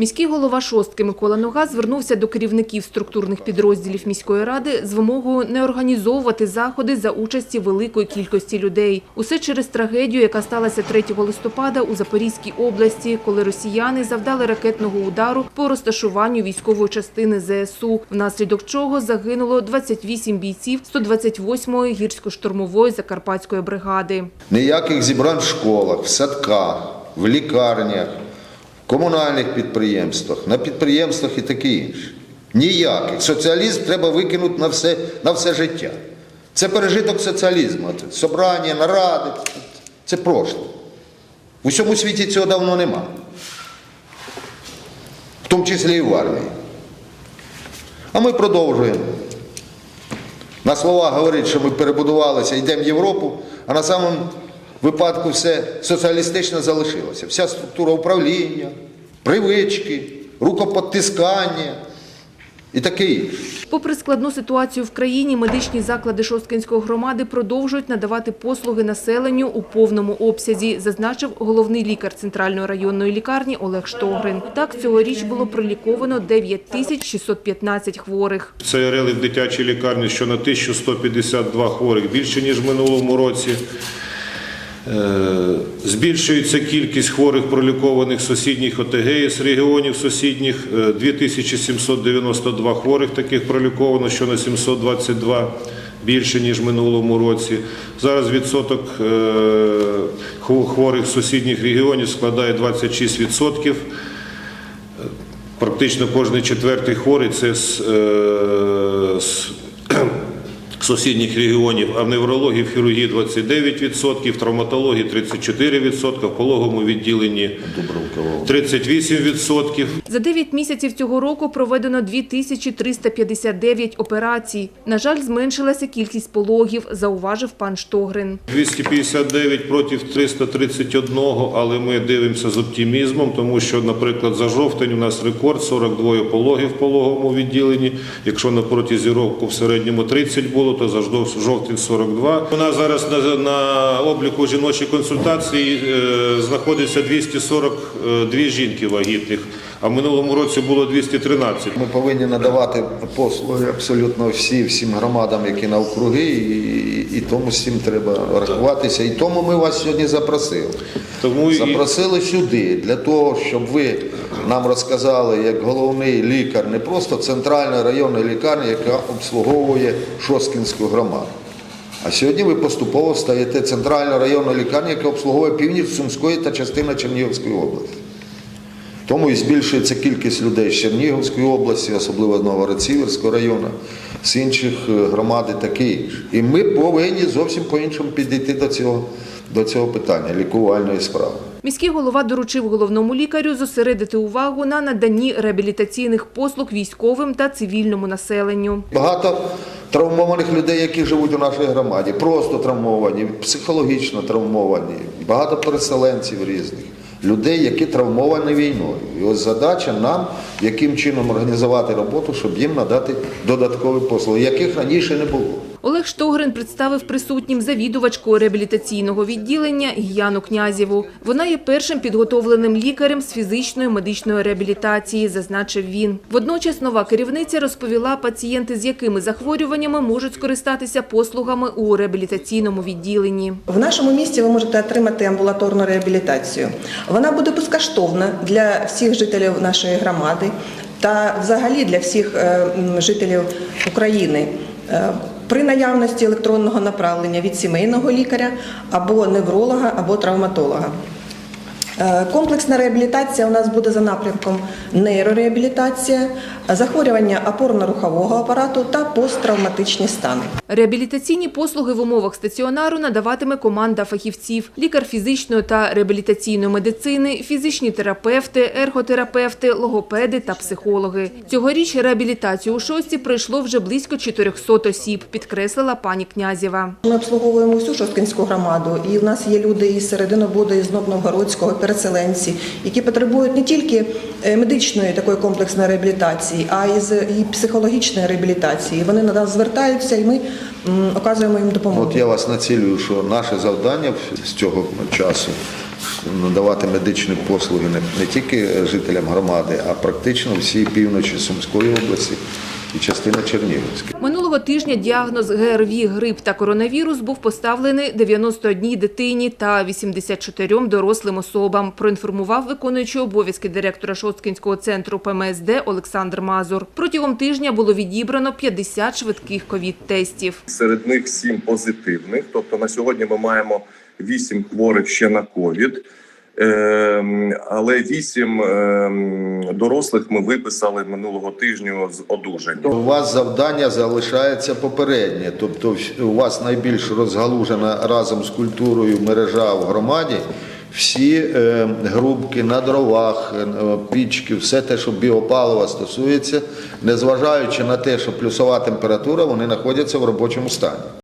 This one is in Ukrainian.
Міський голова шостки Микола Нога звернувся до керівників структурних підрозділів міської ради з вимогою не організовувати заходи за участі великої кількості людей. Усе через трагедію, яка сталася 3 листопада у Запорізькій області, коли росіяни завдали ракетного удару по розташуванню військової частини ЗСУ, внаслідок чого загинуло 28 бійців 128-ї гірсько-штурмової закарпатської бригади. Ніяких зібрань в школах, в садках, в лікарнях, комунальних підприємствах, на підприємствах і таке інше. Ніяких. Соціалізм треба викинути на все, на все життя. Це пережиток соціалізму. Собрання, наради це прошле. В усьому світі цього давно нема. В тому числі і в армії. А ми продовжуємо. На слова говорить, що ми перебудувалися, йдемо в Європу, а на самому випадку все соціалістично залишилося. Вся структура управління, привички, рукопотискання і таке інше. Попри складну ситуацію в країні, медичні заклади Шосткинської громади продовжують надавати послуги населенню у повному обсязі, зазначив головний лікар Центральної районної лікарні Олег Штогрин. Так, цьогоріч було проліковано 9 тисяч 615 хворих. Це рели в дитячій лікарні, що на 1152 хворих більше, ніж в минулому році. Е, Збільшується кількість хворих пролікованих сусідніх ОТГ з регіонів сусідніх. Е, 2792 хворих таких проліковано, що на 722 більше, ніж минулому році. Зараз відсоток е, хворих сусідніх регіонів складає 26%. Практично кожний четвертий хворий це е, з сусідніх регіонів, а в неврології, в хірургії 29%, в травматології 34%, в пологовому відділенні 38%. За 9 місяців цього року проведено 2359 операцій. На жаль, зменшилася кількість пологів, зауважив пан Штогрин. 259 проти 331, але ми дивимося з оптимізмом, тому що, наприклад, за жовтень у нас рекорд 42 пологів в пологовому відділенні. Якщо на протязі року в середньому 30 було, то за жовтень 42. У нас зараз на, на обліку жіночої консультації е, знаходиться 242 жінки вагітних, а в минулому році було 213. Ми повинні надавати послуги абсолютно всі, всім громадам, які навкруги, і, і тому цим треба рахуватися. І тому ми вас сьогодні запросили. Тому Запросили сюди для того, щоб ви нам розказали, як головний лікар, не просто центральної районної лікарні, яка обслуговує Шосткінську громаду. А сьогодні ви поступово стаєте центральною районною лікарнею, яка обслуговує північ Сумської та частина Чернігівської області. Тому і збільшується кількість людей з Чернігівської області, особливо Новгород-Сіверського району, з інших е, громад і таке інше. І ми повинні зовсім по-іншому підійти до цього, до цього питання лікувальної справи. Міський голова доручив головному лікарю зосередити увагу на наданні реабілітаційних послуг військовим та цивільному населенню. Багато травмованих людей, які живуть у нашій громаді, просто травмовані, психологічно травмовані, багато переселенців різних, людей, які травмовані війною. І ось задача нам, яким чином організувати роботу, щоб їм надати додаткові послуги, яких раніше не було. Олег Штогрин представив присутнім завідувачку реабілітаційного відділення Гіяну Князєву. Вона є першим підготовленим лікарем з фізичної медичної реабілітації, зазначив він. Водночас нова керівниця розповіла, пацієнти з якими захворюваннями можуть скористатися послугами у реабілітаційному відділенні. В нашому місті ви можете отримати амбулаторну реабілітацію. Вона буде безкоштовна для всіх жителів нашої громади та взагалі для всіх е, жителів України. При наявності електронного направлення від сімейного лікаря або невролога, або травматолога. Е, Комплексна реабілітація у нас буде за напрямком нейрореабілітація, захворювання опорно-рухового апарату та посттравматичні стани. Реабілітаційні послуги в умовах стаціонару надаватиме команда фахівців: лікар фізичної та реабілітаційної медицини, фізичні терапевти, ерготерапевти, логопеди та психологи. Цьогоріч реабілітацію у шості пройшло вже близько 400 осіб, підкреслила пані Князєва. Ми обслуговуємо всю Шосткинську громаду, і в нас є люди із Серединобуду, із Новгородського, переселенці, які потребують не тільки е, медичної такої комплексної реабілітації, а й психологічної реабілітації. Вони на нас звертаються, і ми оказуємо їм допомогу. От я вас націлюю, що наше завдання з цього часу надавати медичні послуги не тільки жителям громади, а практично всій півночі Сумської області і частина Чернігівської. Минулого тижня діагноз ГРВІ, грип та коронавірус був поставлений 91 дитині та 84 дорослим особам, проінформував виконуючий обов'язки директора Шосткінського центру ПМСД Олександр Мазур. Протягом тижня було відібрано 50 швидких ковід-тестів. Серед них сім позитивних. Тобто на сьогодні ми маємо вісім хворих ще на ковід. Ем, але вісім ем, дорослих ми виписали минулого тижня з одужань. У вас завдання залишається попереднє, тобто у вас найбільш розгалужена разом з культурою мережа в громаді. Всі е, грубки на дровах, е, пічки, все те, що біопалива стосується, незважаючи на те, що плюсова температура, вони знаходяться в робочому стані.